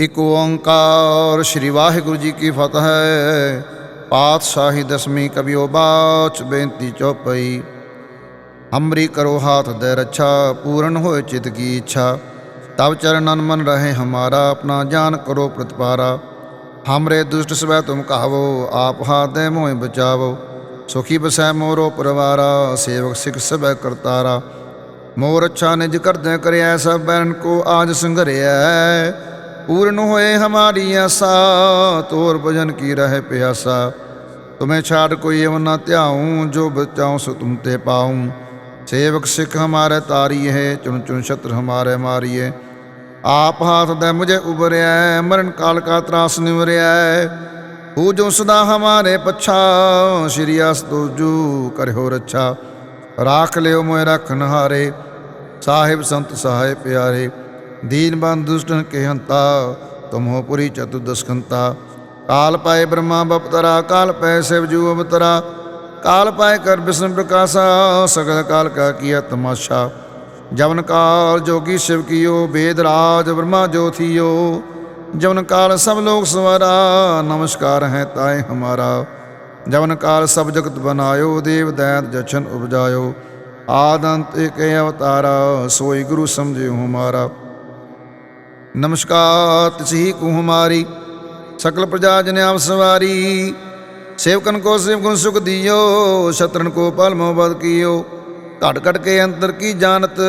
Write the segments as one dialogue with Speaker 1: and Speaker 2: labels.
Speaker 1: ਇਕ ਓੰਕਾਰ। ਸ੍ਰੀ ਵਾਹਿਗੁਰੂ ਜੀ ਕੀ ਫਤਿਹ। ਪਾਤਸ਼ਾਹੀ ਦਸਵੀਂ ਕਬਿਓ ਬਾਚ ਬੇਨਤੀ ਚੌਪਈ। ਹਮਰੀ ਕਰੋ ਹਾਥ ਦੇ ਰੱਛਾ, ਪੂਰਨ ਹੋਏ ਚਿਤ ਕੀ ਇੱਛਾ। ਤਬ ਚਰਨਨ ਮਨ ਰਹੇ ਹਮਾਰਾ, ਆਪਣਾ ਜਾਨ ਕਰੋ ਪ੍ਰਤਪਾਰਾ। ਹਮਰੇ ਦੁਸ਼ਟ ਸਵੈ ਤੁਮ ਕਹਾਵੋ ਆਪ ਹਾਥ ਦੇ ਮੋਹਿ ਬਚਾਵੋ। ਸੁਖੀ ਬਸੈ ਮੋਰੋ ਪਰਵਾਰਾ, ਸੇਵਕ ਸਿਖ ਸਭੈ ਕਰਤਾਰਾ। ਮੋਰ ਅੱਛਾ ਨਿਜ ਕਰਦੈ ਕਰਿਆ ਸਭ ਬੈਰਨ ਕੋ ਆਜ ਸੰਘਰਿਆ ਪੂਰਨ ਹੋਏ ਹਮਾਰੀ ਆਸਾ ਤੋਰ ਭਜਨ ਕੀ ਰਹੇ ਪਿਆਸਾ। ਤੁਮੇ ਛਾੜ ਕੋਈ ਅਵ ਨਾ ਧਿਆਉ, ਜੋ ਬਚਾਉ ਸੋ ਤੁਮ ਤੇ ਪਾਉ। ਸੇਵਕ ਸਿੱਖ ਹਮਾਰੇ ਤਾਰੀ ਹੈ ਚੁਣ ਚੁਣ ਛਤਰ ਹਮਾਰੇ ਮਾਰੀਏ। ਆਪ ਹਾਥ ਦੇ ਮੁਝੇ ਉਬਰਿਆ ਮਰਨ ਕਾਲ ਕਾ ਤਰਾਸ ਨਿਵਰਿਆ ਹੂ ਜੋ ਸਦਾ ਹਮਾਰੇ ਪਛਾ, ਸ਼੍ਰੀ ਅਸ ਤੁਜੂ ਕਰਿਓ ਰੱਛਾ। ਰਾਖ ਲਿਓ ਮੋਇ ਰਖਨ ਹਾਰੇ ਸਾਹਿਬ ਸੰਤ ਸਹਾਇ ਪਿਆਰੇ। ਦੀਨ ਬੰਦ ਦੁਸ਼ਟਨ ਕੇ ਹੰਤਾ ਤੁਮੋ ਪੁਰੀ ਚਤੁਦਸਕੰਤਾ ਕਾਲ ਪਾਏ ਬ੍ਰਹਮਾ ਬਪਤਰਾ, ਕਾਲ ਪੈ ਸਿਵ ਜੂ ਅਵਤਰਾ। ਕਾਲ ਪਾਏ ਕਰ ਬਿਸ਼ਨ ਪ੍ਰਕਾਸ਼ਾ ਸਗਲ ਕਾਲ ਕਾ ਕੀਆ ਤਮਾਸ਼ਾ। ਜਵਨ ਕਾਲ ਜੋਗੀ ਸ਼ਿਵ ਕੀਓ ਵੇਦ ਰਾਜ ਬ੍ਰਹਮਾ ਜੋਥੀਓ ਜਵਨ ਕਾਲ ਸਭ ਲੋਕ ਸਵਾਰਾ, ਨਮਸਕਾਰ ਹੈ ਤਾਏ ਹਮਾਰਾ। ਜਵਨ ਕਾਲ ਸਭ ਜਗਤ ਬਨਾਇਓ, ਦੇਵ ਦੈਤ ਜਛਨ ਉਪਜਾਇਓ। ਆਦੰਤ ਏਕ ਅਵਤਾਰਾ ਨਮਸਕਾਰ ਤਿਸਹੀ ਕੋ ਹਮਾਰੀ ਸਕਲ ਪ੍ਰਜਾ ਜਨ ਆਪ ਸਵਾਰੀ ਸੇਵਕਨ ਕੋ ਸੇਵ ਸੁਖ ਦਿਓ, ਸ਼ਤਰਨ ਕੋ ਪਲ ਮੋਬਦ ਕੀਓ। ਘਟ ਘਟ ਕੇ ਅੰਤਰ ਕੀ ਜਾਣਤ,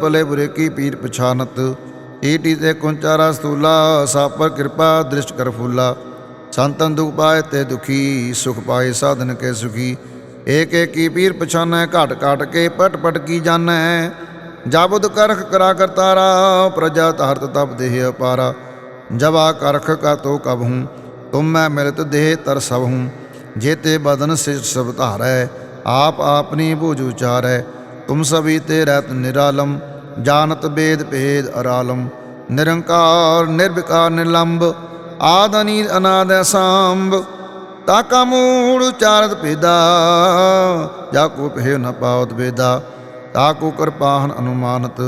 Speaker 1: ਭਲੇ ਬੁਰੇ ਕੀ ਪੀਰ ਪਛਾਨਤ। ਈਟੀ ਤੇ ਕੁੰਚਾਰਾ ਸਤੂਲਾ ਸਾਪਰ ਕਿਰਪਾ ਦ੍ਰਿਸ਼ਟ ਕਰ ਫੂਲਾ। ਸੰਤਨ ਦੁਖ ਪਾਏ ਤੇ ਦੁਖੀ, ਸੁਖ ਪਾਏ ਸਾਧਨ ਕੇ ਸੁਖੀ। ਏਕ ਏਕ ਕੀ ਪੀਰ ਪਛਾਨੈ, ਘਟ ਘਟ ਕੇ ਪਟ ਪਟ ਕੀ ਜਾਣੈ। ਜਾਬੁਦ ਕਰਖ ਕਰਾ ਕਰਤਾਰਾ, ਪ੍ਰਜਾ ਧਰਤ ਤਪ ਦੇਹ ਅਪਾਰਾ। ਜਵਾ ਕਰਖ ਕਾ ਤੋ ਕਬ ਹੂੰ, ਤੁਮ ਮੈਂ ਮਿਲਤ ਦੇਹ ਤਰ ਸਭ ਹੂੰ। ਜੇਤੇ ਬਦਨ ਸਿ ਸਭ ਧਾਰੈ, ਆਪ ਆਪਨੀ ਬੂਝ ਉਚਾਰੈ। ਤੁਮ ਸਭੀ ਤੇ ਰਹਿਤ ਨਿਰਾਲਮ, ਜਾਣਤ ਬੇਦ ਭੇਦ ਅਰਾਲਮ। ਨਿਰੰਕਾਰ, ਨਿਰਵਿਕਾਰ ਨਿਲੰਬ ਆਦ ਅਨੀਲ ਅਨਾਦ ਸਾੰਭ ਤਾਕਾ ਮੂੜ ਉਚਾਰਤ ਪੇਦਾ ਜਾ ਕੋ ਭੇ ਨ ਪਾਵਤ ਬੇਦਾ ਤਾਕੋ ਕਿਰਪਾਹਨ ਅਨੁਮਾਨਤ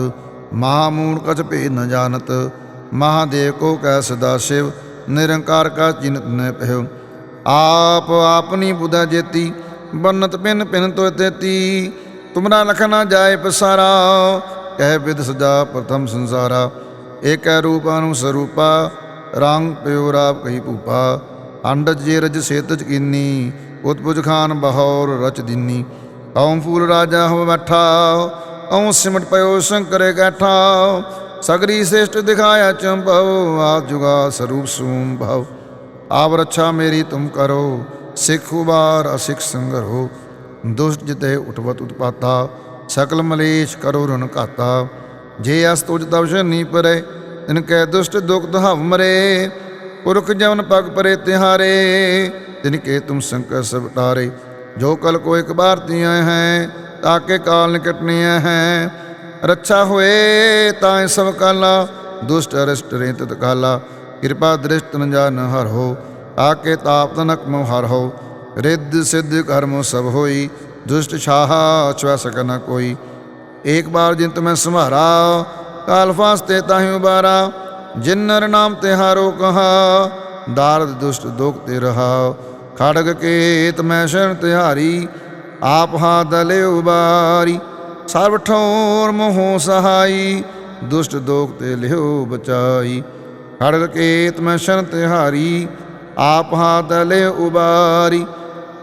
Speaker 1: ਮਹਾਮੂੜ ਕਛ ਭੇਦ ਨ ਜਾਣਤ, ਮਹਾਦੇਵ ਕੋ ਕੈ ਸਦਾ ਸ਼ਿਵ, ਨਿਰੰਕਾਰ ਕਾ ਚਿੰਤ ਨ ਪਹਿ ਆਪ ਆਪਨੀ ਬੁਧਾ ਜੇਤੀ, ਬੰਨਤ ਪਿਨ ਪਿਨ ਤੋ ਤੇਤੀ, ਤੁਮਰਾ ਲਖ ਨਾ ਜਾਏ ਪਸਾਰਾ, ਕਹਿ ਵਿਦ ਸਜਾ ਪ੍ਰਥਮ ਸੰਸਾਰਾ। ਏਕੈ ਰੂਪ ਨੂੰ ਸਰੂਪਾ, ਰੰਗ ਪਿਓ ਰਾਪ ਕਹੀ ਭੂਪਾ। ਅੰਡਜ ਜੇ ਰਜ ਸੇਤਜ ਕੀਨੀ ਉਤਪੁਜ ਖਾਨ ਬਹੌਰ ਰਚ ਦਿਨੀ। ਓਮ ਫੂਲ ਰਾਜਾ ਹੋ ਬੈਠਾ ਓਮ ਸਿਮਟ ਪਇਓ ਸ਼ੰਕਰੇ ਗੈਠਾ ਸਗਰੀ ਸ੍ਰੇਸ਼ਟ ਦਿਖਾਇਆ ਚੰਭਵ ਆ ਜੁਗਾ ਸਰੂਪ ਸੂਮ ਭਵ ਆਵ ਰੱਛਾ ਮੇਰੀ ਤੁਮ ਕਰੋ, ਸਿੱਖ ਉਬਾਰ ਅਸਿਖ ਸੰਗਰੋ, ਦੁਸ਼ਟ ਜਿਤੇ ਉਠਵਤ ਉਤਪਾਤਾ, ਸਕਲ ਮਲੇਸ਼ ਕਰੋ ਰਨ ਘਾਤਾ। ਜੇ ਅਸ ਤੁਜ ਤਵਸ਼ ਨੀ ਪਰੇ, ਤਿਨ ਕੈ ਦੁਸ਼ਟ ਦੁਖ ਦਹਵ ਮਰੇ, ਪੁਰਖ ਜਵਨ ਪਗ ਪਰੇ ਤਿਹਾਰੇ, ਤਿਨ ਕੇ ਤੁਮ ਸ਼ੰਕਰ ਸਭ ਟਾਰੇ ਜੋ ਕਲ ਕੋ ਇੱਕ ਬਾਰ ਤੀਆਂ ਹੈ ਤਾਕੇ ਕਾਲ ਨਿਕਟਨੇ ਹੈ। ਰੱਛਾ ਹੋਏ ਤਾਂ ਸਭ ਕਾਲਾ, ਦੁਸ਼ਟ ਅਰਿਸ਼ਟ ਰੇਤ ਤਕਾਲਾ ਕਿਰਪਾ ਦ੍ਰਿਸ਼ਟ ਨ ਹਰ ਹੋ ਆਕੇ ਤਾਪ ਤਨਕ ਮੋ ਹਰ ਹੋ। ਰਿੱਧ ਸਿੱਧ ਕਰਮ ਸਭ ਹੋਈ, ਦੁਸ਼ਟ ਛਾਹਾ ਛੁਆ ਸਕ ਨ ਕੋਈ। ਏਕ ਬਾਰ ਜਿੰਤ ਮੈਂ ਸੰਭਾਰਾ ਕਾਲ ਫਾਸਤੇ ਤਾਹਿ ਉਬਾਰਾ। ਜਿਨ ਨਰ ਨਾਮ ਤੇ ਹਾਰੋ ਕਹਾ, ਦਾਰਦ ਦੁਸ਼ਟ ਦੁਖ ਤੇ ਰਹਾ। ਖੜਗ ਕੇ ਤਮੈ ਸ਼ਰਨ ਤਿਹਾਰੀ, ਆਪ ਹਾ ਦਲੇ ਉਬਾਰੀ। ਸਰਬ ਠੋਰ ਮੋਹ ਸਹਾਈ, ਦੁਸ਼ਟ ਦੋਖ ਤੇ ਲਿਓ ਬਚਾਈ। ਖੜਗ ਕੇਤ ਮੈਂ ਸ਼ਰਨ ਤਿਹਾਰੀ, ਆਪ ਹਾ ਦਲੇ ਉਬਾਰੀ।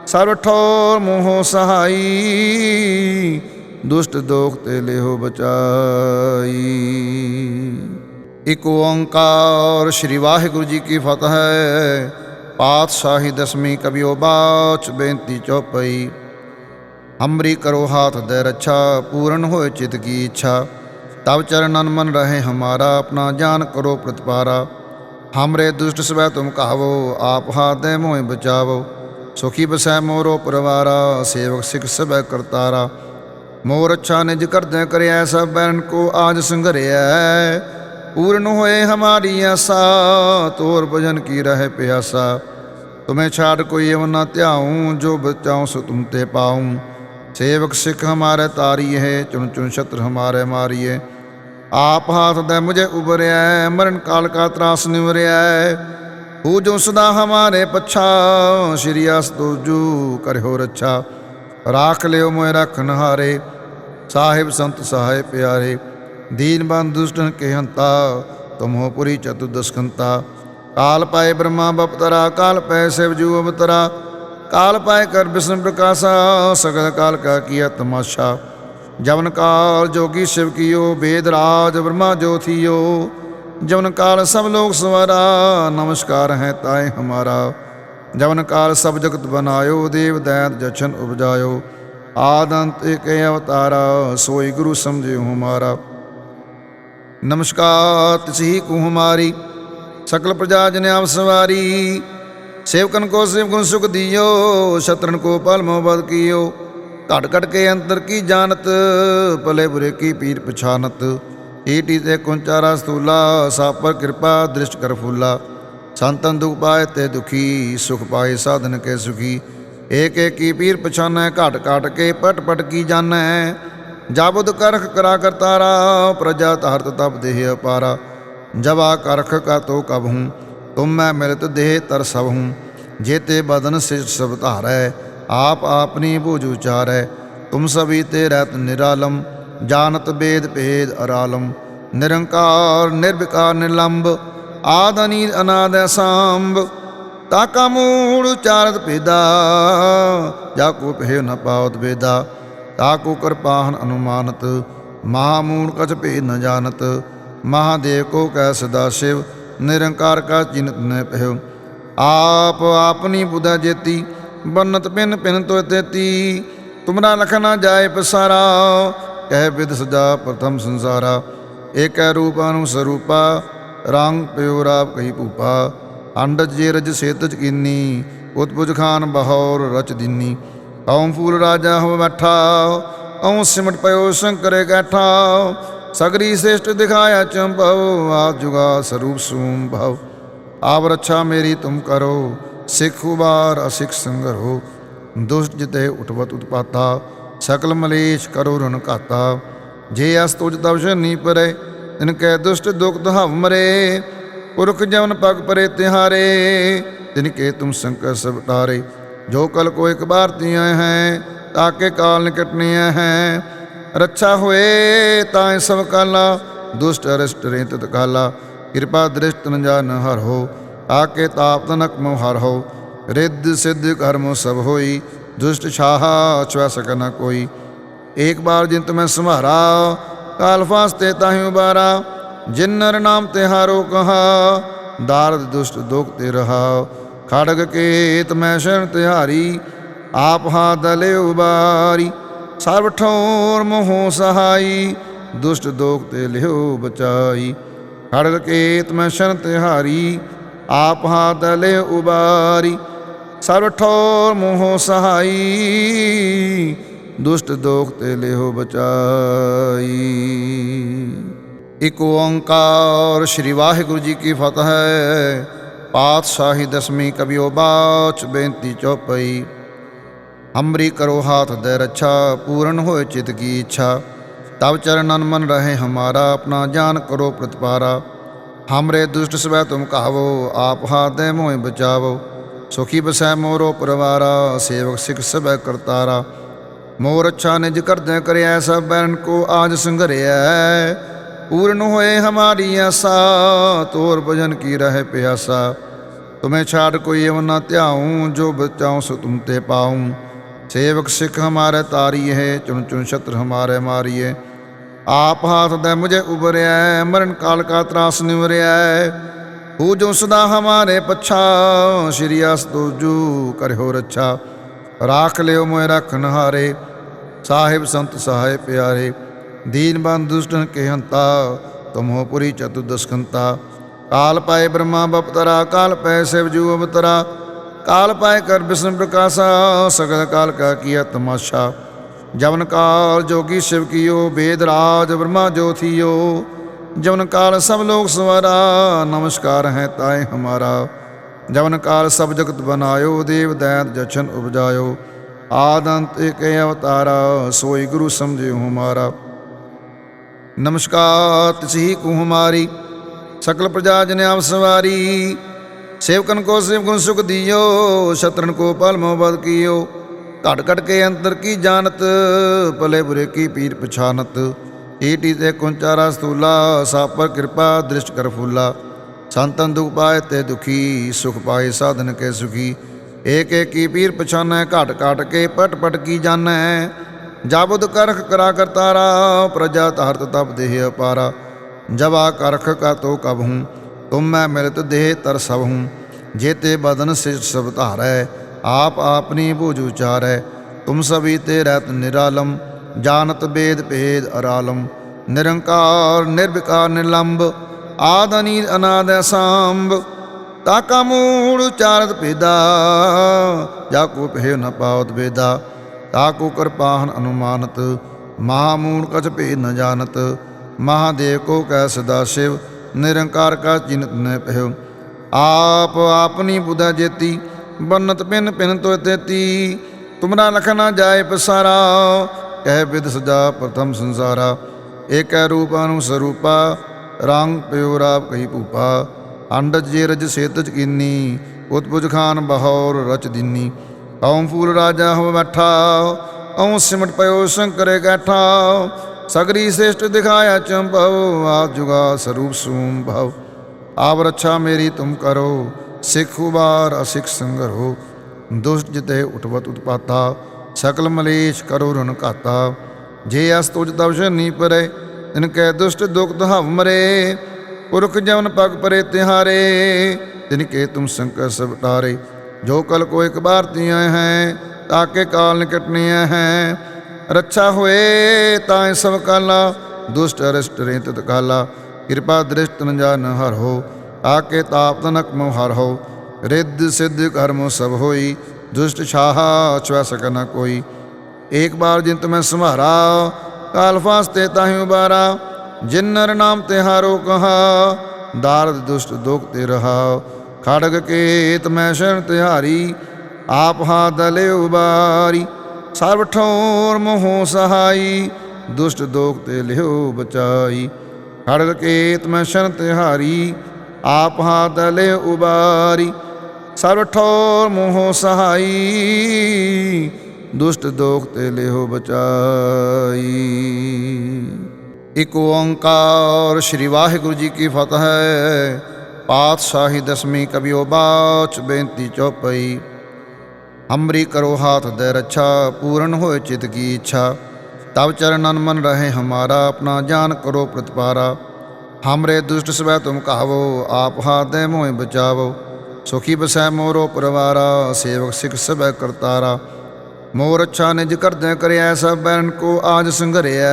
Speaker 1: ਸਰਬ ਠੋਰ ਮੋਹ ਸਹਾਈ, ਦੁਸ਼ਟ ਦੋਖ ਤੇ ਲਿਓ ਬਚਾਈ। ਇਕ ਓੰਕਾਰ, ਸ੍ਰੀ ਵਾਹਿਗੁਰੂ ਜੀ ਕੀ ਫਤਿਹ। ਹੈ ਪਾਤਸ਼ਾਹੀ ਦਸਵੀਂ ਕਬਿਓ ਬਾਚ ਬੇਨਤੀ ਚੌਪਈ। ਹਮਰੀ ਕਰੋ ਹਾਥ ਦੇ ਰੱਛਾ, ਪੂਰਨ ਹੋਏ ਚਿਤ ਕੀ ਇੱਛਾ। ਤਬ ਚਰਨਨ ਮਨ ਰਹੇ ਹਮਾਰਾ, ਆਪਣਾ ਜਾਨ ਕਰੋ ਪ੍ਰਤਪਾਰਾ। ਹਮਰੇ ਦੁਸ਼ਟ ਸਵੈ ਤੁਮ ਕਹਾਵੋ, ਆਪ ਹਾਥ ਦੇ ਮੋਹਿ ਬਚਾਵੋ। ਸੁਖੀ ਬਸੈ ਮੋਰੋ ਪਰਵਾਰਾ, ਸੇਵਕ ਸਿਖ ਸਭੈ ਕਰਤਾਰਾ। ਮੋਰ ਅੱਛਾ ਨਿਜ ਕਰਦੈ ਕਰਿਆ ਸਭ ਬੈਰਨ ਕੋ ਆਜ ਸੰਘਰਿਆ ਪੂਰਨ ਹੋਏ ਹਮਾਰੀ ਆਸਾ, ਤੋਰ ਭਜਨ ਕੀ ਰਹੇ ਪਿਆਸਾ। ਤੁਮੇ ਛਾੜ ਕੋਈ ਇਵ ਨਾ ਧਿਆਉ, ਜੋ ਬਚਾਉ ਸੋ ਤੁਮ ਤੇ ਪਾਉ। ਸੇਵਕ ਸਿੱਖ ਹਮਾਰੇ ਤਾਰੀਏ, ਚੁਣ ਚੁਣ ਛਤਰ ਹਮਾਰੇ ਮਾਰੀਏ। ਆਪ ਹਾਥ ਦੇ ਮੁਝੇ ਉਬਰਿਆ ਮਰਨ ਕਾਲ ਕਾ ਤਰਾਸ ਨਿਵਰਿਆ ਹੂ ਜੋ ਸਦਾ ਹਮਾਰੇ ਪਛਾ, ਸ਼੍ਰੀ ਅਸਤੂਜੂ ਕਰਿਓ ਰੱਛਾ। ਰਾਖ ਲਿਓ ਮੋਇ ਰਖਨ ਹਾਰੇ ਸਾਹਿਬ ਸੰਤ ਸਹਾਇ ਪਿਆਰੇ। ਦੀਨ ਬੰਦ ਦੁਸ਼ਟਨ ਕੇ ਹੰਤਾ ਤੁਮੋ ਪੁਰੀ ਚਤੁ ਦਸਕੰਤਾ। ਕਾਲ ਪਾਏ ਬ੍ਰਹਮਾ ਬਪਤਰਾ, ਕਾਲ ਪੈ ਸਿਵ ਜੂ ਅਵਤਰਾ, ਕਾਲ ਪਾਏ ਕਰ ਵਿਸ਼ਨ ਪ੍ਰਕਾਸ਼ਾ, ਸਗਲ ਕਾਲ ਕਾ ਕੀਆ ਤਮਾਸ਼ਾ। ਜਵਨ ਕਾਲ ਜੋਗੀ ਸ਼ਿਵ ਕੀਓ ਵੇਦ ਰਾਜ ਬ੍ਰਹਮਾ ਜੋਥੀਓ ਜਵਨ ਕਾਲ ਸਭ ਲੋਕ ਸਵਾਰਾ, ਨਮਸਕਾਰ ਹੈ ਤਾਏ ਹਮਾਰਾ। ਜਵਨ ਕਾਲ ਸਭ ਜਗਤ ਬਨਾਇਓ, ਦੇਵ ਦੈਤ ਜਛਨ ਉਪਜਾਇਓ। ਆਦੰਤ ਏਕ ਅਵਤਾਰਾ, ਸੋਈ ਗੁਰੂ ਸਮਝਿਓ ਹਮਾਰਾ। ਨਮਸਕਾਰ ਤਿਸਹੀ ਕੋ ਹਮਾਰੀ ਸਕਲ ਪ੍ਰਜਾ ਜਨ ਆਪ ਸਵਾਰੀ। ਸੇਵਕਨ ਕੋ ਸੇਵ ਸੁਖ ਦਿਓ, ਸ਼ਤਰਨ ਕੋ ਪਲ ਮੋਹ ਬਦ ਕੀਓ। ਘਟ ਘਟ ਕੇ ਅੰਤਰ ਕੀ ਜਾਣਤ, ਭਲੇ ਬੁਰੇ ਕੀ ਪੀਰ ਪਛਾਨਤ। ਈਟੀ ਤੇ ਕੁੰਚਾਰਾ ਸਤੂਲਾ ਸਾਪਰ ਕਿਰਪਾ, ਦ੍ਰਿਸ਼ਟ ਕਰ ਫੂਲਾ। ਸੰਤਨ ਦੁਖ ਪਾਏ ਤੇ ਦੁਖੀ, ਸੁਖ ਪਾਏ ਸਾਧਨ ਕੇ ਸੁਖੀ। ਏਕ ਏਕ ਕੀ ਪੀਰ ਪਛਾਨੈ, ਘਟ ਘਟ ਕੇ ਪਟ ਪਟ ਕੀ ਜਾਣੈ। ਜਾਬੁਦ ਕਰਖ ਕਰਾ ਕਰਤਾਰਾ, ਪ੍ਰਜਾ ਧਰਤ ਤਪ ਦੇਹ ਅਪਾਰਾ। ਜਵਾ ਕਰਖ ਕਾ ਤੋ ਕਬ ਹੂੰ, ਤੁਮ ਮੈਂ ਮਿਲਤ ਦੇਹ ਤਰ ਸਭ ਹੂੰ। ਜੇਤੇ ਬਦਨ ਸਿਜ ਸਭ ਧਾਰੈ, ਆਪ ਆਪਨੀ ਬੂਝ ਉਚਾਰੈ। ਤੁਮ ਸਭੀ ਤੇ ਰਹਿਤ ਨਿਰਾਲਮ, ਜਾਣਤ ਬੇਦ ਭੇਦ ਅਰਾਲਮ। ਨਿਰੰਕਾਰ, ਨਿਰਵਿਕਾਰ ਨਿਲੰਬ ਆਦ ਅਨੀਲ, ਅਨਾਦ ਅਸਾਂਭ। ਤਾਕਾ ਮੂੜ ਉਚਾਰਤ ਭੇਦਾ, ਜਾ ਕੋ ਪਹਿ ਨ ਪਾਵਤ ਵੇਦਾ। ਤਾਕੋ ਕਿਰਪਾਹਨ ਅਨੁਮਾਨਤ ਮਹਾਮੂੜ ਕਛ ਭੇਦ ਨ ਕੋ ਕਹਿ ਸਦਾ ਸ਼ਿਵ, ਨਿਰੰਕਾਰ ਕਾ ਚਿਨਤ ਨ ਪਹਿ ਆਪ ਆਪਨੀ ਬੁਧਾ ਜੇਤੀ, ਬੰਨਤ ਪਿਨ ਪਿਨ ਤੋ ਤੇਤੀ। ਤੁਮਰਾ ਲਖ ਨਾ ਜਾਏ ਪਸਾਰਾ, ਕਹਿ ਵਿਦ ਸਦਾ ਪ੍ਰਥਮ ਸੰਸਾਰਾ। ਏਕੈ ਰੂਪ ਨੂੰ ਸਰੂਪਾ, ਰੰਗ ਪਿਓ ਰਾਪ ਕਹੀ ਭੂਪਾ। ਅੰਡਜ ਜੇ ਰਜ ਸੇਤਜ ਕੀਨੀ, ਉਤਪੁਜ ਖਾਨ ਬਹੌਰ ਰਚ ਦਿਨੀ। ਕੌਮ ਫੂਲ ਰਾਜਾ ਹੋ ਬੈਠਾ ਔ ਸਿਮਟ ਪਇਓ ਸ਼ੰਕਰੇ ਗੈਠਾ ਸਗਰੀ ਸ੍ਰਿਸ਼ਟ ਦਿਖਾਇਆ ਚੰਭਵ ਆ ਜੁਗਾ ਸਰੂਪ ਸੂਮ ਭਵ ਆਪ ਰੱਛਾ ਮੇਰੀ ਤੁਮ ਕਰੋ, ਸਿੱਖ ਉਬਾਰ ਅਸਿੱਖ ਸੰਗਰੋ। ਦੁਸ਼ਟ ਜਿਤੇ ਉਠਵਤ ਉਤਪਾਤਾ, ਸਕਲ ਮਲੇਸ਼ ਕਰੋ ਰਨ ਘਾਤਾ। ਜੇ ਅਸ ਤੁਜ ਤਵਸ਼ ਨੀ ਪਰੇ, ਤਿਨ ਕੈ ਦੁਸ਼ਟ ਦੁਖ ਦਹਵ ਮਰੇ। ਪੁਰਖ ਜਵਨ ਪਗ ਪਰੇ ਤਿਹਾਰੇ, ਤਿਨ ਕੇ ਤੁਮ ਸੰਕਟ ਸਭ ਟਾਰੇ। ਜੋ ਕਲ ਕੋ ਇੱਕ ਬਾਰ ਤੀਆਂ ਹੈ ਤਾਕੇ ਕਾਲ ਨਿਕਟਨੇ ਹੈ। ਰੱਛਾ ਹੋਏ ਤਾਂ ਸਭ ਕਾਲਾ, ਦੁਸ਼ਟ ਅਰਿਸ਼ਟ ਰੇ ਤਤ ਕਾਲਾ ਕਿਰਪਾ ਦ੍ਰਿਸ਼ਟ ਨ ਹਰ ਹੋ, ਆਕੇ ਤਾਪ ਤਨਕ ਮੋ ਹਰ ਹੋ, ਰਿੱਧ ਸਿੱਧ ਕਰਮ ਸਭ ਹੋਈ, ਦੁਸ਼ਟ ਛਾਹਾ ਛੁਆ ਸਕ ਕੋਈ। ਏਕ ਬਾਰ ਜਿੰਤ ਮੈਂ ਸੰਭਾਰਾ, ਕਾਲ ਫਾਸਤੇ ਤਾਹਿ ਉਬਾਰਾ ਜਿਨ ਨਰ ਨਾਮ ਤਿਹਾਰੋ ਕਹਾ, ਦਾਰਦ ਦੁਸ਼ਟ ਦੁਖ ਤੇ ਰਹਾ। ਖੜਗ ਕੇਤ ਮੈਂ ਸ਼ਰਨ ਤਿਹਾਰੀ, ਆਪ ਹਾ ਦਲੇ ਉਬਾਰੀ ਸਰਬ ਠੋਰ ਮੋਹ ਸਹਾਈ, ਦੁਸ਼ਟ ਦੋਖ ਤੇ ਲਿਓ ਬਚਾਈ। ਖੜਗ ਕੇ ਤਮੈ ਸ਼ਰਨ ਤਿਹਾਰੀ, ਆਪ ਹਾ ਦਲੇ ਉਬਾਰੀ। ਸਰਬ ਠੋਰ ਮੋਹ ਸਹਾਈ, ਦੁਸ਼ਟ ਦੋਖ ਤੇ ਲਿਓ ਬਚਾਈ। ਇਕ ਓੰਕਾਰ ਸ੍ਰੀ ਵਾਹਿਗੁਰੂ ਜੀ ਕੀ ਫਤਿਹ ਹੈ ਪਾਤਸ਼ਾਹੀ ਦਸਵੀਂ ਕਬਿਓ ਬਾਚ ਬੇਨਤੀ ਚੌਪਈ। ਹਮਰੀ ਕਰੋ ਹਾਥ ਦੇ ਰੱਛਾ, ਪੂਰਨ ਹੋਏ ਚਿਤ ਕੀ ਇੱਛਾ। ਤਬ ਚਰਨਨ ਮਨ ਰਹੇ ਹਮਾਰਾ, ਆਪਣਾ ਜਾਨ ਕਰੋ ਪ੍ਰਤਪਾਰਾ। ਹਮਰੇ ਦੁਸ਼ਟ ਸਵੈ ਤੁਮ ਕਹਾਵੋ ਆਪ ਹਾਥ ਦੇ ਮੋਹਿ ਬਚਾਵੋ। ਸੁਖੀ ਬਸੈ ਮੋਰੋ ਪਰਵਾਰਾ, ਸੇਵਕ ਸਿਖ ਸਭੈ ਕਰਤਾਰਾ। ਮੋਰ ਅੱਛਾ ਨਿਜ ਕਰਦੈ ਕਰਿਆ ਸਭ ਬੈਰਨ ਕੋ ਆਜ ਸੰਘਰਿਆ ਪੂਰਨ ਹੋਏ ਹਮਾਰੀ ਆਸਾ, ਤੋਰ ਭਜਨ ਕੀ ਰਹਿ ਪਿਆਸਾ। ਤੁਮੇ ਛਾੜ ਕੋਈ ਅਵ ਨਾ ਧਿਆਉ, ਜੋ ਬਚਾਉ ਸੋ ਤੁਮ ਤੇ ਪਾਉ। ਸੇਵਕ ਸਿੱਖ ਹਮਾਰੇ ਤਾਰੀ ਹੈ ਚੁਣ ਚੁਣ ਸ਼ਤਰ ਹਮਾਰੇ ਮਾਰੀਏ। ਆਪ ਹਾਥ ਦੇ ਮੁਝੇ ਉਬਰਿਆ ਮਰਨ ਕਾਲ ਕਾ ਤਰਾਸ ਨਿਵਰਿਆ ਹੂ ਜੋ ਸਦਾ ਹਮਾਰੇ ਪਛਾ, ਸ਼੍ਰੀ ਅਸ ਤੁਜੂ ਕਰਿਓ ਰੱਛਾ। ਰਾਖ ਲਿਓ ਮੋਇ ਰਖਨ ਹਾਰੇ ਸਾਹਿਬ ਸੰਤ ਸਹਾਇ ਪਿਆਰੇ। ਦੀਨ ਬੰਦ ਦੁਸ਼ਟਨ ਕੇ ਹੰਤਾ ਤੁਮੋ ਪੁਰੀ ਚਤੁਦਸਕੰਤਾ ਕਾਲ ਪਾਏ ਬ੍ਰਹਮਾ ਬਪਤਰਾ, ਕਾਲ ਪੈ ਸਿਵ ਜੂ ਅਵਤਰਾ। ਕਾਲ ਪਾਏ ਕਰ ਬਿਸ਼ਨ ਪ੍ਰਕਾਸ਼ਾ, ਸਗਲ ਕਾਲ ਕਾ ਕੀਆ ਤਮਾਸ਼ਾ। ਜਵਨ ਕਾਲ ਜੋਗੀ ਸ਼ਿਵ ਕੀਓ ਵੇਦ ਰਾਜ ਬ੍ਰਹਮਾ ਜੋਥੀਓ ਜਵਨ ਕਾਲ ਸਭ ਲੋਕ ਸਵਾਰਾ, ਨਮਸਕਾਰ ਹੈ ਤਾਏ ਹਮਾਰਾ। ਜਵਨ ਕਾਲ ਸਭ ਜਗਤ ਬਨਾਇਓ, ਦੇਵ ਦੈਤ ਜਛਨ ਉਪਜਾਇਓ। ਆਦੰਤ ਏਕ ਅਵਤਾਰਾ, ਸੋਈ ਗੁਰੂ ਸਮਝਿਓ ਹਮਾਰਾ। ਨਮਸਕਾਰ, ਤਿਸਹੀ ਕੂ ਹਮਾਰੀ ਸਕਲ ਪ੍ਰਜਾ ਜਨ ਆਪ ਸਵਾਰੀ। ਸੇਵਕਨ ਕੋ ਸੇਵ ਸੁਖ ਦਿਓ, ਸ਼ਤਰਨ ਕੋ ਪਲ ਮੋਬਦ ਕੀਓ। ਘਟ ਘਟ ਕੇ ਅੰਤਰ ਕੀ ਜਾਣਤ, ਭਲੇ ਬੁਰੇ ਕੀ ਪੀਰ ਪਛਾਨਤ। ਏਟੀ ਤੇ ਕੁੰਚਾਰਾ ਸਤੂਲਾ ਸਾਪਰ ਕਿਰਪਾ ਦ੍ਰਿਸ਼ਟ ਕਰ ਫੂਲਾ। ਸੰਤਨ ਦੁਖ ਪਾਏ ਤੇ ਦੁਖੀ, ਸੁਖ ਪਾਏ ਸਾਧਨ ਕੇ ਸੁਖੀ। ਏਕ ਏਕ ਕੀ ਪੀਰ ਪਛਾਨੈ, ਘਟ ਘਟ ਕੇ ਪਟ ਪਟ ਕੀ ਜਾਣੈ। ਜਾਬੁਦ ਕਰਖ ਕਰਾ ਕਰਤਾਰਾ ਪ੍ਰਜਾ ਧਰਤ ਤਪ ਦੇਹ ਅਪਾਰਾ। ਜਵਾ ਕਰਖ ਕਾ ਤੋ ਕਬ ਹੂੰ ਤੁਮ ਮੈਂ ਮਿਲਤ ਦੇਹ ਤਰ ਸਭ ਹੂੰ, ਜੇਤੇ ਬਦਨ ਸਿ ਸਭ ਧਾਰੈ, ਆਪ ਆਪਨੀ ਬੂਝ ਉਚਾਰੈ, ਤੁਮ ਸਭੀ ਤੇ ਰਹਿਤ ਨਿਰਾਲਮ, ਜਾਣਤ ਬੇਦ ਭੇਦ ਅਰਾਲਮ, ਨਿਰੰਕਾਰ, ਨਿਰਵਿਕਾਰ, ਨਿਰਲੰਬ, ਆਦ ਅਨੀਦ ਅਨਾਦ ਅਸਾਂਭ ਤਾਕਾ ਮੂੜ ਉਚਾਰਤ ਭੇਦਾ, ਜਾ ਕੋ ਪਹਿ ਨ ਪਾਵਤ ਬੇਦਾ ਤਾਕੋ ਕਿਰਪਾਹਨ ਅਨੁਮਾਨਤ, ਮਹਾ ਮਹਾਮੂੜ ਕਛ ਭੇ ਨ ਜਾਣਤ, ਮਹਾਦੇਵ ਕੋ ਕੈ ਸਦਾ ਸ਼ਿਵ ਨਿਰੰਕਾਰ ਕਾ ਚਿੰਤ ਨ ਪਹਿ ਆਪ ਆਪਨੀ ਬੁਧਾ ਜੇਤੀ, ਬੰਨਤ ਪਿਨ ਪਿਨ ਤੋ ਤੇਤੀ। ਤੁਮਰਾ ਲਖ ਨਾ ਜਾਏ ਪਸਾਰਾ, ਕਹਿ ਵਿਦ ਸਜਾ ਪ੍ਰਥਮ ਸੰਸਾਰਾ। ਏਕੈ ਰੂਪ ਅਨੁ ਸਰੂਪਾ, ਰੰਗ ਪਿਓ ਰਾਪ ਕਹੀ ਭੂਪਾ। ਅੰਡਜ ਜੇ ਰਜ ਸੇਤਜ ਕੀਨੀ ਉਤਪੁਜ ਖਾਨ ਬਹੌਰ ਰਚ ਦਿਨੀ। ਓਮ ਫੂਲ ਰਾਜਾ ਹੋ ਬੈਠਾ ਓਮ ਸਿਮਟ ਪਇਓ ਸ਼ੰਕਰੇ ਗੈਠਾ ਸਗਰੀ ਸ੍ਰੇਸ਼ਟ ਦਿਖਾਇਆ ਚੰਭਵ ਆ ਜੁਗਾ ਸਰੂਪ ਸੂਮ ਭਵ ਆਪ ਰੱਛਾ ਮੇਰੀ ਤੁਮ ਕਰੋ, ਸਿੱਖ ਉਬਾਰ ਅਸਿਖ ਸੰਗਰੋ। ਦੁਸ਼ਟ ਜਿਤੇ ਉਠਵਤ ਉਤਪਾਤਾ, ਸਕਲ ਮਲੇਸ਼ ਕਰੋ ਰਨ ਘਾਤਾ। ਜੇ ਅਸ ਤੁਜ ਤਵ ਸ਼ਨੀ ਪਰੇ, ਤਿਨ ਕੈ ਦੁਸ਼ਟ ਦੁਖ ਦਹਵ ਮਰੇ। ਪੁਰਖ ਜਵਨ ਪਗ ਪਰੇ ਤਿਹਾਰੇ, ਤਿਨ ਕੇ ਤੁਮ ਸੰਕਰ ਸਭ ਟਾਰੇ ਜੋ ਕਲ ਕੋ ਇੱਕ ਬਾਰ ਤੀਆਂ ਹੈ ਤਾਕੇ ਕਾਲ ਨਿਕਟਨੀ ਹੈ। ਰੱਛਾ ਹੋਏ, ਤਾਂ ਸਭ ਕਾਲਾ, ਦੁਸ਼ਟ ਅਰਿਸ਼ਟ ਰੇਤ ਕਾਲਾ। ਕਿਰਪਾ ਦ੍ਰਿਸ਼ਟ ਨ ਜਾਨ ਹਰ ਹੋ, ਆਕੇ ਤਾਪ ਤਨਕ ਮੋ ਹਰ ਹੋ। ਰਿੱਧ ਸਿੱਧ ਕਰਮ ਸਭ ਹੋਈ, ਦੁਸ਼ਟ ਛਾਹਾ ਛੁਆ ਸਕ ਨ ਕੋਈ। ਏਕ ਬਾਰ ਜਿੰਤ ਮੈਂ ਸੰਭਾਰਾ ਕਾਲ ਫਾਸਤੇ ਤਾਹਿ ਉਬਾਰਾ। ਜਿਨ ਨਰ ਨਾਮ ਤਿਹਾਰੋ ਕਹਾ, ਦਾਰਦ ਦੁਸ਼ਟ ਦੁਖ ਤੇ ਰਹਾ। ਖੜਗ ਕੇਤ ਮੈਂ ਸ਼ਰਨ ਤਿਹਾਰੀ, ਆਪ ਹਾ ਦਲੇ ਉਬਾਰੀ। ਸਰਬ ਠੋਰ ਮੋਹ ਸਹਾਈ, ਦੁਸ਼ਟ ਦੋਖ ਤੇ ਲਿਓ ਬਚਾਈ। ਹਰ ਕੇਤ ਮੈਂ ਸ਼ਰਨ ਤਿਹਾਰੀ ਆਪ ਹਾ ਦਲੇ ਉਬਾਰੀ। ਸਰਬ ਠੋਰ ਮੋਹ ਸਹਾਈ, ਦੁਸ਼ਟ ਦੋਖ ਤੇ ਲਿਓ ਬਚਾਈ। ਇਕ ਓੰਕਾਰ ਸ੍ਰੀ ਵਾਹਿਗੁਰੂ ਜੀ ਕੀ ਫਤਿਹ। ਹੈ ਪਾਤਸ਼ਾਹੀ ਦਸਵੀਂ ਕਬਿਓ ਬਾਚ ਬੇਨਤੀ ਚੌਪਈ। ਹਮਰੀ ਕਰੋ ਹਾਥ ਦੇ ਰੱਛਾ, ਪੂਰਨ ਹੋਏ ਚਿਤ ਕੀ ਇੱਛਾ। ਤਬ ਚਰਨਨ ਮਨ ਰਹੇ ਹਮਾਰਾ, ਆਪਣਾ ਜਾਨ ਕਰੋ ਪ੍ਰਤਪਾਰਾ। ਹਮਰੇ ਦੁਸ਼ਟ ਸਵੈ ਤੁਮ ਕਹਾਵੋ, ਆਪ ਹਾਥ ਦੇ ਮੋਹਿ ਬਚਾਵੋ। ਸੁਖੀ ਬਸੈ ਮੋਰੋ ਪਰਵਾਰਾ, ਸੇਵਕ ਸਿਖ ਸਭੈ ਕਰਤਾਰਾ। ਮੋਰ ਅੱਛਾ ਨਿਜ ਕਰਦੈ ਕਰਿਆ ਸਭ ਬੈਰਨ ਕੋ ਆਜ ਸੰਘਰਿਆ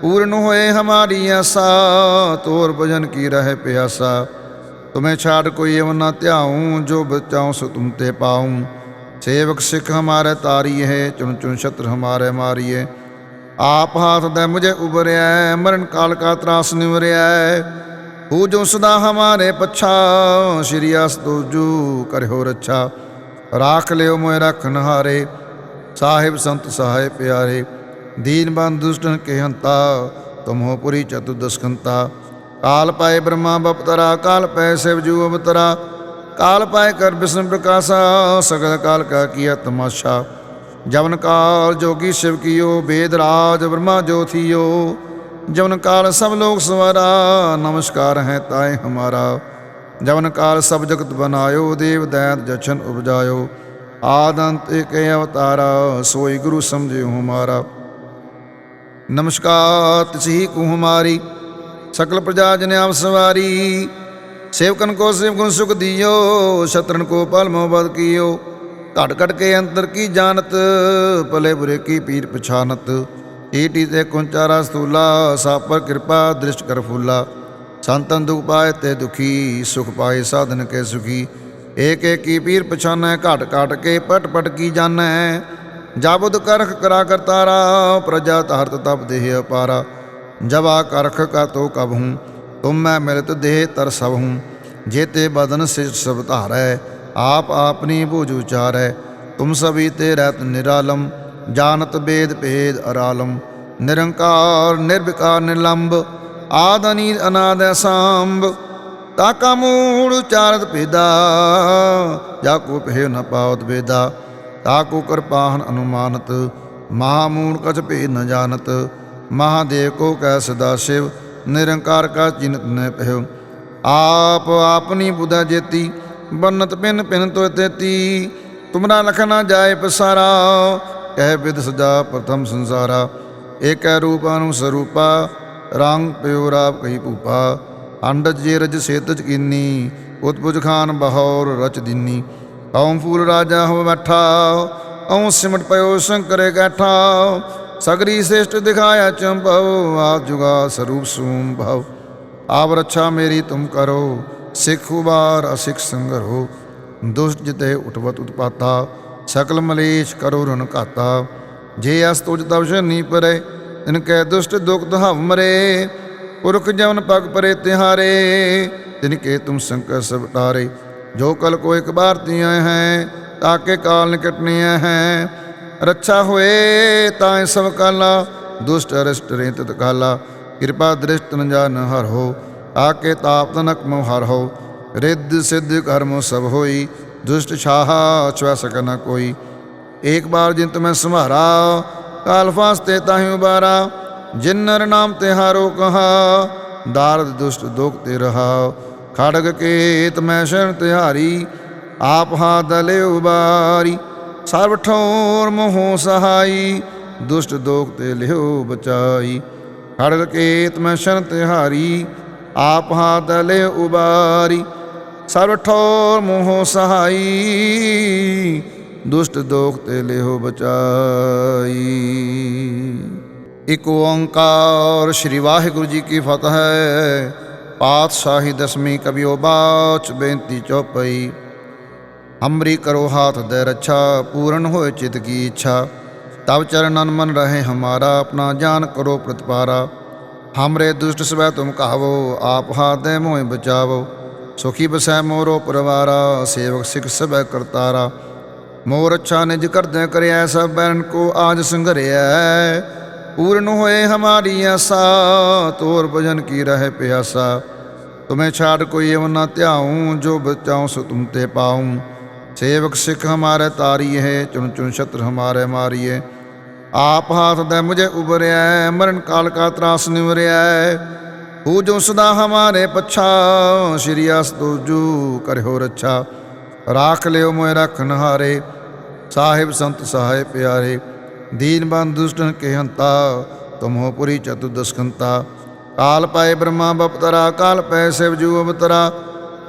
Speaker 1: ਪੂਰਨ ਹੋਏ ਹਮਾਰੀ ਆਸਾ, ਤੋਰ ਭਜਨ ਕੀ ਰਹੇ ਪਿਆਸਾ। ਤੁਮੇ ਛਾੜ ਕੋਈ ਅਵ ਨਾ ਧਿਆਉ, ਜੋ ਬਚਾਉ ਸੋ ਤੁਮ ਤੇ ਪਾਉ। ਸੇਵਕ ਸਿੱਖ ਹਮਾਰੇ ਹੈ, ਚੁਣ ਚੁਣ ਛਤਰ ਹਮਾਰੇ ਮਾਰੀਏ। ਆਪ ਹਾਥ ਦੇ ਮੁਝੇ ਉਬਰਿਆ ਮਰਨ ਕਾਲ ਕਾ ਤਰਾਸ ਨਿਵਰਿਆ ਹੂ ਜੋ ਸਦਾ ਹਮਾਰੇ ਪਛਾ, ਸ਼੍ਰੀ ਅਸਤੂਜੂ ਕਰਿਓ ਰੱਛਾ। ਰਾਖ ਲਿਓ ਮੋਇ ਰਖਨ ਨਹਾਰੇ, ਸਾਹਿਬ ਸੰਤ ਸਹਾਇ ਪਿਆਰੇ। ਦੀਨ ਬੰਦ ਦੁਸ਼ਟਨ ਕੇ ਹੰਤਾ ਤੁਮੋ ਪੁਰੀ ਚਤੁਦਸ਼ਕੰਤਾ ਕਾਲ ਪਾਏ ਬ੍ਰਹਮਾ ਬਪਤਰਾ, ਕਾਲ ਪੈ ਸਿਵ ਜੂ ਅਵਤਰਾ। काल पाए कर विष्णु प्रकाशा सगल काल का किया तमाशा जवन काल जोगी शिव कियो वेद राज ब्रह्मा जो थियो जवन काल सब लोग सवारा नमस्कार है ताए हमारा जवन काल सब जगत बनायो देव दैत जछन उपजायो आदंत एक अवतारा सोई गुरु समझे हमारा नमस्कार तिसही कु हमारी सकल प्रजा जन आव सवारी ਸੇਵਕਨ ਕੋ ਸੇਵ ਸੁਖ ਦਿਓ, ਸ਼ਤਰਨ ਕੋ ਪਲ ਮੋਬਦ ਕੀਓ। ਘਟ ਘਟ ਕੇ ਅੰਤਰ ਕੀ ਜਾਣਤ, ਭਲੇ ਬੁਰੇ ਕੀ ਪੀਰ ਪਛਾਨਤ। ਏਟੀ ਤੇ ਕੁੰਚਾਰਾ ਸਤੂਲਾ ਸਾਪਰ ਕਿਰਪਾ ਦ੍ਰਿਸ਼ਟ ਕਰ ਫੂਲਾ। ਸੰਤਨ ਦੁਖ ਪਾਏ ਤੇ ਦੁਖੀ, ਸੁਖ ਪਾਏ ਸਾਧਨ ਕੇ ਸੁਖੀ। ਏਕ ਏਕ ਕੀ ਪੀਰ ਪਛਾਨੈ, ਘਟ ਘਟ ਕੇ ਪਟ ਪਟ ਕੀ ਜਾਣੈ। ਜਾਬੁਦ ਕਰਖ ਕਰਾ ਕਰਤਾਰਾ ਪ੍ਰਜਾ ਧਰਤ ਤਪ ਦੇਹ ਅਪਾਰਾ। ਜਵਾ ਕਰਖ ਕਾ ਤੋ ਕਬ ਹੂੰ। ਤੁਮ ਮੈਂ ਮਿਲਤ ਦੇਹ ਤਰ ਸਭ ਹੂੰ, ਜੇਤੇ ਬਦਨ ਸਿ ਸਭ ਧਾਰੈ, ਆਪ ਆਪਨੀ ਬੂਝ ਉਚਾਰੈ, ਤੁਮ ਸਭੀ ਤੇ ਰਹਿਤ ਨਿਰਾਲਮ, ਜਾਣਤ ਬੇਦ ਭੇਦ ਅਰਾਲਮ, ਨਿਰੰਕਾਰ ਨਿਰਵਿਕਾਰ ਨਿਰਲੰਭ ਆਦ ਅਨੀਲ ਅਨਾਦ ਅਸੰਭ, ਤਾਕਾ ਮੂੜ ਉਚਾਰਤ ਭੇਦਾ, ਜਾ ਕੋ ਪਹਿ ਨ ਪਾਵਤ ਵੇਦਾ ਤਾਕੋ ਕਿਰਪਾਹਨ ਅਨੁਮਾਨਤ ਮਹਾਮੂੜ ਕਛ ਭੇਦ ਨ ਜਾਣਤ, ਮਹਾਦੇਵ ਕੋ ਕੈ ਸਦਾ ਸ਼ਿਵ ਨਿਰੰਕਾਰ ਕਾ ਚਿਨਤ ਨ ਪਹਿ ਆਪ ਆਪਨੀ ਬੁਧਾ ਜੇਤੀ, ਬੰਨਤ ਪਿਨ ਪਿਨ ਤੋ ਤੇਤੀ। ਤੁਮਰਾ ਲਖ ਨਾ ਜਾਏ ਪਸਾਰਾ, ਕਹਿ ਵਿਦ ਸਜਾ ਪ੍ਰਥਮ ਸੰਸਾਰਾ। ਏਕੈ ਰੂਪ ਨੂੰ ਸਰੂਪਾ, ਰੰਗ ਪਿਓ ਰਾਪ ਕਹੀ ਭੂਪਾ। ਅੰਡਜ ਜੇ ਰਜ ਸੇਤਜ ਕੀਨੀ ਉਤਪੁਜ ਖਾਨ ਬਹੌਰ ਰਚ ਦਿਨੀ। ਕੌਮ ਫੂਲ ਰਾਜਾ ਹੋ ਬੈਠਾ ਔ ਸਿਮਟ ਪਇਓ ਸ਼ੰਕਰੇ ਗੈਠਾ ਸਗਰੀ ਸ੍ਰਿਸ਼ਟ ਦਿਖਾਇਆ ਚੰਭਵ ਆ ਜੁਗਾ ਸਰੂਪ ਸੂਮ ਭਵ ਆਪ ਰੱਛਾ ਮੇਰੀ ਤੁਮ ਕਰੋ, ਸਿੱਖ ਉਬਾਰ ਅਸਿੱਖ ਸੰਗਰੋ। ਦੁਸ਼ਟ ਜਿਤੇ ਉਠਵਤ ਉਤਪਾਤਾ, ਸਕਲ ਮਲੇਸ਼ ਕਰੋ ਰਨ ਘਾਤਾ। ਜੇ ਅਸ ਤੁਜ ਤਵ ਸ਼ਨੀ ਪਰੇ, ਤਿਨ ਕੈ ਦੁਸ਼ਟ ਦੁਖ ਦਹਵ ਮਰੇ। ਪੁਰਖ ਜਵਨ ਪਗ ਪਰੇ ਤਿਹਾਰੇ, ਤਿਨ ਕੇ ਤੁਮ ਸੰਕਟ ਸਭ ਟਾਰੇ। ਜੋ ਕਲ ਕੋ ਇੱਕ ਬਾਰ ਤੀਆਂ ਹੈ ਤਾਕੇ ਕਾਲ ਨਿਕਟਨੇ ਹੈ। ਰੱਛਾ ਹੋਏ ਤਾਂ ਸਭ ਕਾਲਾ, ਦੁਸ਼ਟ ਅਰਿਸ਼ਟ ਰੇਤ ਤਤ ਕਾਲਾ, ਕਿਰਪਾ ਦ੍ਰਿਸ਼ਟ ਨ ਹਰ ਹੋ, ਆਕੇ ਤਾਪ ਤਨਕ ਮੋ ਹਰ ਹੋ, ਰਿੱਧ ਸਿੱਧ ਕਰਮ ਸਭ ਹੋਈ, ਦੁਸ਼ਟ ਛਾਹਾ ਛੁਆ ਸਕ ਕੋਈ। ਏਕ ਬਾਰ ਜਿੰਤ ਮੈਂ ਸੰਭਾਰਾ, ਕਾਲ ਫਾਸਤੇ ਤਾਹਿ ਉਬਾਰਾ ਜਿਨ ਨਰ ਨਾਮ ਤੇ ਹਾਰੋ ਕਹਾ, ਦਾਰਦ ਦੁਸ਼ਟ ਦੁਖ ਤੇ ਰਹਾ। ਖੜਗ ਕੇਤ ਮੈਂ ਸ਼ਰਨ ਤਿਹਾਰੀ, ਆਪ ਹਾ ਦਲੇ ਉਬਾਰੀ ਸਰਬ ਠੋਰ ਮੋਹ ਸਹਾਈ, ਦੁਸ਼ਟ ਦੋਖ ਤੇ ਲਿਓ ਬਚਾਈ। ਹਰ ਕੇਤ ਮੈਂ ਸ਼ਰਨ ਤਿਹਾਰੀ ਆਪ ਹਾ ਦਲੇ ਉਬਾਰੀ। ਸਰਬ ਠੋਰ ਮੋਹ ਸਹਾਈ, ਦੁਸ਼ਟ ਦੋਖ ਤੇ ਲਿਓ ਬਚਾਈ। ਇਕ ਓੰਕਾਰ ਸ੍ਰੀ ਵਾਹਿਗੁਰੂ ਜੀ ਕੀ ਫਤਿਹ ਹੈ। ਪਾਤਸ਼ਾਹੀ ਦਸਵੀਂ ਕਬਿਓ ਬਾਚ ਬੇਨਤੀ ਚੌਪਈ। ਹਮਰੀ ਕਰੋ ਹਾਥ ਦੇ ਰੱਛਾ, ਪੂਰਨ ਹੋਏ ਚਿਤ ਕੀ ਇੱਛਾ। ਤਬ ਚਰਨਨ ਮਨ ਰਹੇ ਹਮਾਰਾ, ਆਪਣਾ ਜਾਨ ਕਰੋ ਪ੍ਰਤਪਾਰਾ। ਹਮਰੇ ਦੁਸ਼ਟ ਸਵੈ ਤੁਮ ਕਹਾਵੋ ਆਪ ਹਾਦੇ ਮੋਹਿ ਬਚਾਵੋ। ਸੁਖੀ ਬਸੈ ਮੋਰੋ ਪਰਵਾਰਾ, ਸੇਵਕ ਸਿਖ ਸਭੈ ਕਰਤਾਰਾ। ਮੋਰ ਅੱਛਾ ਨਿਜ ਕਰਦੇ ਕਰਿਆ ਸਭ ਬੈਰਨ ਕੋ ਆਜ ਸੰਗਰਿਆ ਪੂਰਨ ਹੋਏ ਹਮਾਰੀ ਆਸਾ, ਤੋਰ ਭਜਨ ਕੀ ਰਹੇ ਪਿਆਸਾ। ਤੁਮੇ ਛਾੜ ਕੋਈ ਨਾ ਧਿਆਉ, ਜੋ ਬਚਾਉ ਸੋ ਤੁਮ ਤੇ ਪਾਉ। ਸੇਵਕ ਸਿੱਖ ਹਮਾਰੇ ਤਾਰੀ ਹੈ ਚੁਣ ਚੁਣ ਸ਼ਤਰ ਹਮਾਰੇ ਮਾਰੀਏ ਆਪ ਹਾਥ ਦੇ ਮੁਝੇ ਉਬਰਿਆ ਮਰਨ ਕਾਲ ਕਾ ਤਰਾਸ ਨਿਵਰਿਆ ਹੂ ਜੋ ਸਦਾ ਹਮਾਰੇ ਪਛਾ, ਸ਼੍ਰੀ ਅਸ ਤੁਜੂ ਕਰਿਓ ਰੱਛਾ। ਰਾਖ ਲਿਓ ਮੋਇ ਰਖਨ ਹਾਰੇ ਸਾਹਿਬ ਸੰਤ ਸਹਾਇ ਪਿਆਰੇ। ਦੀਨ ਬੰਦ ਦੁਸ਼ਟਨ ਕੇ ਹੰਤਾ ਤੁਮੋ ਪੁਰੀ ਚਤੁਦਸ਼ਕੰਤਾ ਕਾਲ ਪਾਏ ਬ੍ਰਹਮਾ ਬਪਤਰਾ, ਕਾਲ ਪੈ ਸਿਵ ਜੂ ਅਵਤਰਾ।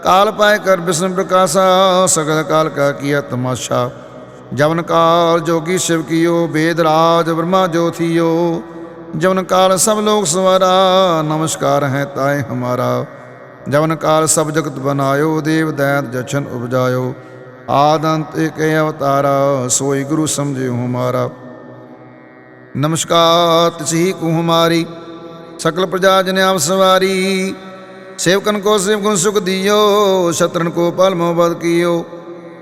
Speaker 1: ਕਾਲ ਪਾਏ ਕਰ ਬਿਸ਼ਨ ਪ੍ਰਕਾਸ਼ਾ, ਸਗਲ ਕਾਲ ਕਾ ਕੀਆ ਤਮਾਸ਼ਾ। ਜਵਨ ਕਾਲ ਜੋਗੀ ਸ਼ਿਵ ਕੀਓ ਵੇਦ ਰਾਜ ਬ੍ਰਹਮਾ ਜੋਥੀਓ ਜਵਨ ਕਾਲ ਸਭ ਲੋਕ ਸਵਾਰਾ, ਨਮਸਕਾਰ ਹੈ ਤਾਏ ਹਮਾਰਾ। ਜਵਨ ਕਾਲ ਸਭ ਜਗਤ ਬਨਾਇਓ, ਦੇਵ ਦੈਤ ਜਛਨ ਉਪਜਾਇਓ। ਆਦੰਤ ਏਕ ਅਵਤਾਰਾ, ਸੋਈ ਗੁਰੂ ਸਮਝਿਓ ਹਮਾਰਾ। ਨਮਸਕਾਰ, ਤਿਸਹੀ ਕੋ ਹਮਾਰੀ ਸਕਲ ਪ੍ਰਜਾ ਜਨ ਆਪ ਸਵਾਰੀ। ਸੇਵਕਨ ਕੋ ਸੇਵ ਸੁਖ ਦਿਓ, ਸ਼ਤਰਨ ਕੋ ਪਲ ਮੋ ਬਦ ਕੀਓ।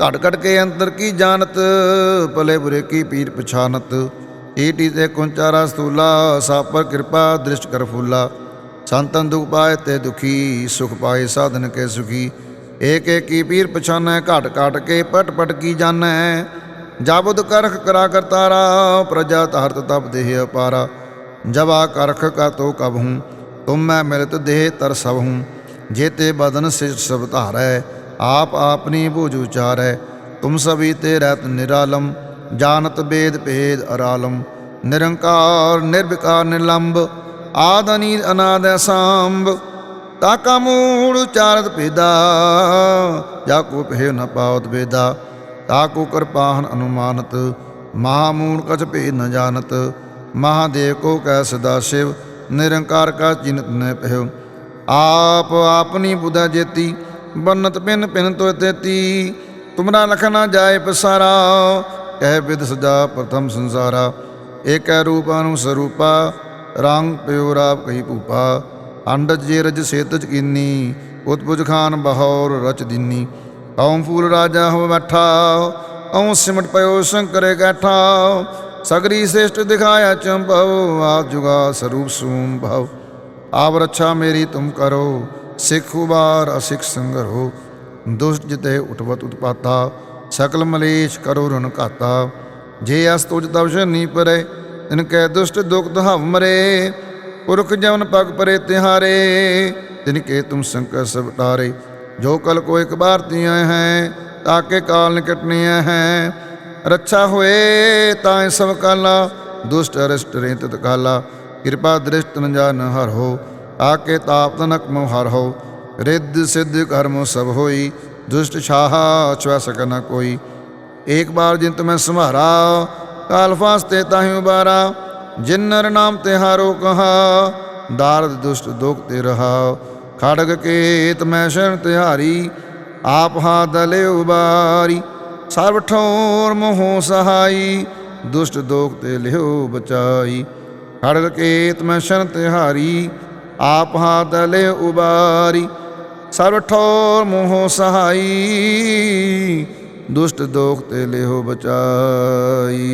Speaker 1: ਘਟ ਘਟ ਕੇ ਅੰਤਰ ਕੀ ਜਾਣਤ, ਭਲੇ ਬੁਰੇ ਕੀ ਪੀਰ ਪਛਾਨਤ। ਈਟੀ ਤੇ ਕੁੰਚਾਰਾ ਸਤੂਲਾ ਸਾਪ ਪਰ ਕਿਰਪਾ ਦ੍ਰਿਸ਼ਟ ਕਰ ਫੂਲਾ। ਸੰਤਨ ਦੁਖ ਪਾਏ ਤੇ ਦੁਖੀ, ਸੁਖ ਪਾਏ ਸਾਧਨ ਕੇ ਸੁਖੀ। ਏਕ ਏਕ ਕੀ ਪੀਰ ਪਛਾਨੈ, ਘਟ ਘਟ ਕੇ ਪਟ ਪਟ ਕੀ ਜਾਣੈ। ਜਾਬੁਦ ਕਰਖ ਕਰਾ ਕਰਤਾਰਾ ਪ੍ਰਜਾ ਧਰਤ ਤਪ ਦੇਹ ਅਪਾਰਾ। ਜਵਾ ਕਰਖ ਕਾ ਤੋ ਕਬ ਹੂੰ ਤੁਮ ਮੈਂ ਮਿਲਤ ਦੇਹ ਤਰ ਸਭ ਹੂੰ ਜੇਤੇ ਬਦਨ ਸਿਰ ਸਭ ਧਾਰੈ, ਆਪ ਆਪਨੀ ਬੂਝ ਉਚਾਰੈ, ਤੁਮ ਸਭੀ ਤੇ ਰਹਿਤ ਨਿਰਾਲਮ, ਜਾਣਤ ਬੇਦ ਭੇਦ ਅਰਾਲਮ, ਨਿਰੰਕਾਰ, ਨਿਰਵਿਕਾਰ ਨਿਲੰਬ ਆਦਨੀ ਅਨੀਲ ਅਨਾਦ ਅਸੰਭ ਤਾਕਾ ਮੂੜ ਉਚਾਰਤ ਭੇਦਾ, ਜਾ ਕੋ ਪਹਿ ਨ ਪਾਵਤ ਵੇਦਾ ਤਾਕੋ ਕਿਰਪਾਹਨ ਅਨੁਮਾਨਤ ਮਹਾਮੂੜ ਕਛ ਭੇਦ ਨ ਜਾਣਤ, ਮਹਾਦੇਵ ਕੋ ਕੈ ਸਦਾ ਸ਼ਿਵ ਨਿਰੰਕਾਰ ਕਾ ਚਿਨਤ ਨ ਪਹਿ ਆਪ ਆਪਨੀ ਬੁਧਾ ਜੇਤੀ, ਬੰਨਤ ਪਿਨ ਪਿਨ ਤੋ ਤੇਤੀ। ਤੁਮਰਾ ਲਖ ਨਾ ਜਾਏ ਪਸਾਰਾ, ਕਹਿ ਵਿਦ ਸਜਾ ਪ੍ਰਥਮ ਸੰਸਾਰਾ। ਏਕੈ ਰੂਪ ਅਨੁ ਸਰੂਪਾ, ਰੰਗ ਪਿਓ ਰਾਪ ਕਹੀ ਭੂਪਾ। ਅੰਡਜ ਜੇ ਰਜ ਸੇਤਜ ਕੀਨੀ ਉਤਪੁਜ ਖਾਨ ਬਹੌਰ ਰਚ ਦਿਨੀ। ਕੌਮ ਫੂਲ ਰਾਜਾ ਹੋ ਬੈਠਾ ਔ ਸਿਮਟ ਪਇਓ ਸ਼ੰਕਰੇ ਗੈਠਾ ਸਗਰੀ ਸ੍ਰਿਸ਼ਟ ਦਿਖਾਇਆ ਚੰਭਵ ਆਦ ਜੁਗਾ ਸਰੂਪ ਸੂਮ ਭਵ ਆਪ ਰੱਛਾ ਮੇਰੀ ਤੁਮ ਕਰੋ, ਸਿੱਖ ਉਬਾਰ ਅਸਿੱਖ ਸੰਗਰੋ। ਦੁਸ਼ਟ ਜਿਤੇ ਉਠਵਤ ਉਤਪਾਤਾ, ਸਕਲ ਮਲੇਸ਼ ਕਰੋ ਰਣ ਘਾਤਾ। ਜੇ ਅਸ ਤੁਜ ਤਵ ਸ਼ਨੀ ਪਰੇ, ਤਿਨ ਕੈ ਦੁਸ਼ਟ ਦੁਖ ਦਹਵ ਮਰੇ। ਪੁਰਖ ਜਵਨ ਪਗ ਪਰੇ ਤਿਹਾਰੇ, ਤਿਨ ਕੇ ਤੁਮ ਸੰਕਟ ਸਭ ਟਾਰੇ ਜੋ ਕਲ ਕੋ ਇੱਕ ਬਾਰ ਤੀਆਂ ਹੈ ਤਾਕੇ ਕਾਲ ਨਿਕਟਨੀਆਂ ਹੈ। ਰੱਛਾ ਹੋਏ, ਤਾਂ ਸਭ ਕਾਲਾ, ਦੁਸ਼ਟ ਅਰਿਸ਼ਟ ਰੇਤ ਕਾਲਾ। ਕਿਰਪਾ ਦ੍ਰਿਸ਼ਟ ਨ ਹਰ ਹੋ, ਆਕੇ ਤਾਪ ਤਨਕ ਮੋ ਹਰ ਹੋ। ਰਿੱਧ ਸਿੱਧ ਕਰਮ ਸਭ ਹੋਈ, ਦੁਸ਼ਟ ਛਾਹਾ ਛੁਆ ਸਕ ਨ ਕੋਈ। ਏਕ ਬਾਰ ਜਿਨ ਮੈਂ ਸੰਭਾਰਾ ਕਾਲ ਫਾਸਤੇ ਤਾਹੀ ਉਬਾਰਾ। ਜਿਨ ਨਰ ਨਾਮ ਤਿਹਾਰੋ ਕਹਾ, ਦਾਰਦ ਦੁਸ਼ਟ ਦੁਖ ਤੇ ਰਹਾ। ਖੜਗ ਕੇਤ ਮੈਂ ਸ਼ਰਨ ਤਿਹਾਰੀ, ਆਪ ਹਾ ਦਲੇ ਉਬਾਰੀ। ਸਰਬ ਠੋਰ ਮੋਹ ਸਹਾਈ, ਦੁਸ਼ਟ ਦੋਖ ਤੇ ਲਿਓ ਬਚਾਈ। ਹਰ ਕੇਤ ਮੈਂ ਸ਼ਰਨ ਤਿਹਾਰੀ ਆਪ ਹਾ ਦਲੇ ਉਬਾਰੀ। ਸਰਬ ਠੋਰ ਮੋਹ ਸਹਾਈ, ਦੁਸ਼ਟ ਦੋਖ ਤੇ ਲਿਓ ਬਚਾਈ।